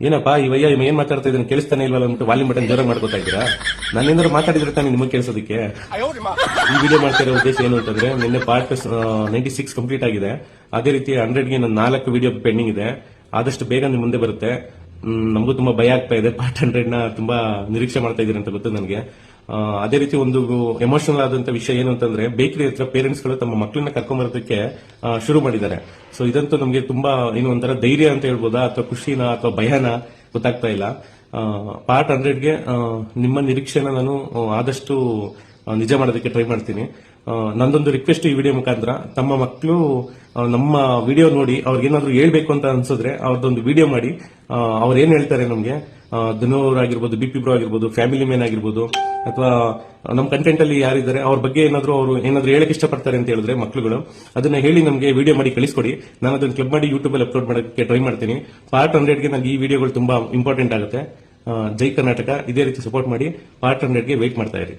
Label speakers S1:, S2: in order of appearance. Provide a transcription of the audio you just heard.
S1: ಏನಪ್ಪಾ ಇವಯ್ಯ ವಯ್ಯ ಇವ ಏನ್ ಮಾತಾಡ್ತಾ ಇದ್ದಾನೆ ಕೇಳಿಸ್ತಾನೆ ಇಲ್ವಲ್ಲ ಅಂದ್ಬಿಟ್ಟು ವಾಲ್ಯೂಮ್ ಬಟನ್ ಜೋರಾಗಿ ಮಾಡ್ಕೊತಾ ಇದ್ದೀರಾ? ಏನಾದ್ರು ಮಾತಾಡಿದ್ರೆ ತಾನೇ ನಿಮಗೆ ಕೇಳಿಸೋದಕ್ಕೆ. ಈ ವಿಡಿಯೋ ಮಾಡ್ತಾ ಉದ್ದೇಶ ಏನು ಅಂತಂದ್ರೆ, ನಿನ್ನೆ ಪಾರ್ಟ್ ನೈಂಟಿ ಸಿಕ್ಸ್ ಕಂಪ್ಲೀಟ್ ಆಗಿದೆ. ಅದೇ ರೀತಿ ಹಂಡ್ರೆಡ್ಗೆ ನನ್ನ ನಾಲ್ಕು ವಿಡಿಯೋ ಪೆಂಡಿಂಗ್ ಇದೆ. ಆದಷ್ಟು ಬೇಗ ನಿಮ್ ಮುಂದೆ ಬರುತ್ತೆ. ನಮಗೂ ತುಂಬಾ ಭಯ ಆಗ್ತಾ ಇದೆ. ಪಾರ್ಟ್ ಹಂಡ್ರೆಡ್ನ ತುಂಬಾ ನಿರೀಕ್ಷೆ ಮಾಡ್ತಾ ಇದ್ದೀರಿ ಅಂತ ಗೊತ್ತು ನನಗೆ. ಅದೇ ರೀತಿ ಒಂದು ಎಮೋಷನಲ್ ಆದಂತ ವಿಷಯ ಏನು ಅಂತಂದ್ರೆ, ಬೇಕರಿ ಹತ್ರ ಪೇರೆಂಟ್ಸ್ಗಳು ತಮ್ಮ ಮಕ್ಕಳನ್ನ ಕರ್ಕೊಂಡ್ ಬರೋದಕ್ಕೆ ಶುರು ಮಾಡಿದ್ದಾರೆ. ಸೊ ಇದಂತೂ ನಮಗೆ ತುಂಬಾ ಏನು ಒಂಥರ ಧೈರ್ಯ ಅಂತ ಹೇಳ್ಬೋದಾ? ಅಥವಾ ಖುಷಿನ? ಅಥವಾ ಭಯನ? ಗೊತ್ತಾಗ್ತಾ ಇಲ್ಲ. ಪಾರ್ಟ್ ಹಂಡ್ರೆಡ್ಗೆ ನಿಮ್ಮ ನಿರೀಕ್ಷೆನ ನಾನು ಆದಷ್ಟು ನಿಜ ಮಾಡೋದಕ್ಕೆ ಟ್ರೈ ಮಾಡ್ತೀನಿ. ನಂದೊಂದು ರಿಕ್ವೆಸ್ಟ್ ಈ ವಿಡಿಯೋ ಮುಖಾಂತರ. ತಮ್ಮ ಮಕ್ಕಳು ನಮ್ಮ ವಿಡಿಯೋ ನೋಡಿ ಅವ್ರಿಗೇನಾದ್ರು ಹೇಳ್ಬೇಕು ಅಂತ ಅನ್ಸಿದ್ರೆ ಅವ್ರದ್ದೊಂದು ವಿಡಿಯೋ ಮಾಡಿ. ಅವ್ರು ಏನ್ ಹೇಳ್ತಾರೆ ನಮ್ಗೆ? ಧನೋರ್ ಆಗಿರ್ಬೋದು ಬಿ ಪಿ ಬ್ರೋ ಆಗಿರ್ಬೋದು ಫ್ಯಾಮಿಲಿ ಮ್ಯಾನ್ ಆಗಿರ್ಬೋದು, ಅಥವಾ ನಮ್ಮ ಕಂಟೆಂಟ್ ಅಲ್ಲಿ ಯಾರಿದ್ದಾರೆ, ಅವ್ರ ಬಗ್ಗೆ ಏನಾದ್ರು ಅವರು ಏನಾದ್ರು ಹೇಳಕ್ ಇಷ್ಟಪಡ್ತಾರೆ ಅಂತ ಹೇಳಿದ್ರೆ ಮಕ್ಕಳುಗಳು ಅದನ್ನ ಹೇಳಿ ನಮಗೆ ವಿಡಿಯೋ ಮಾಡಿ ಕಳಿಸ್ಕೊಡಿ. ನಾನು ಅದನ್ನ ಕ್ಲಿಪ್ ಮಾಡಿ ಯೂಟ್ಯೂಬ್ ಅಲ್ಲಿ ಅಪ್ಲೋಡ್ ಮಾಡೋಕ್ಕೆ ಟ್ರೈ ಮಾಡ್ತೀನಿ. ಪಾರ್ಟ್ ಹಂಡ್ರೆಡ್ಗೆ ನನಗೆ ಈ ವಿಡಿಯೋಗಳು ತುಂಬಾ ಇಂಪಾರ್ಟೆಂಟ್ ಆಗುತ್ತೆ. ಜೈ ಕರ್ನಾಟಕ, ಇದೇ ರೀತಿ ಸಪೋರ್ಟ್ ಮಾಡಿ ಪಾರ್ಟ್ ಹಂಡ್ರೆಡ್ಗೆ ವೇಟ್ ಮಾಡ್ತಾ ಇರಿ.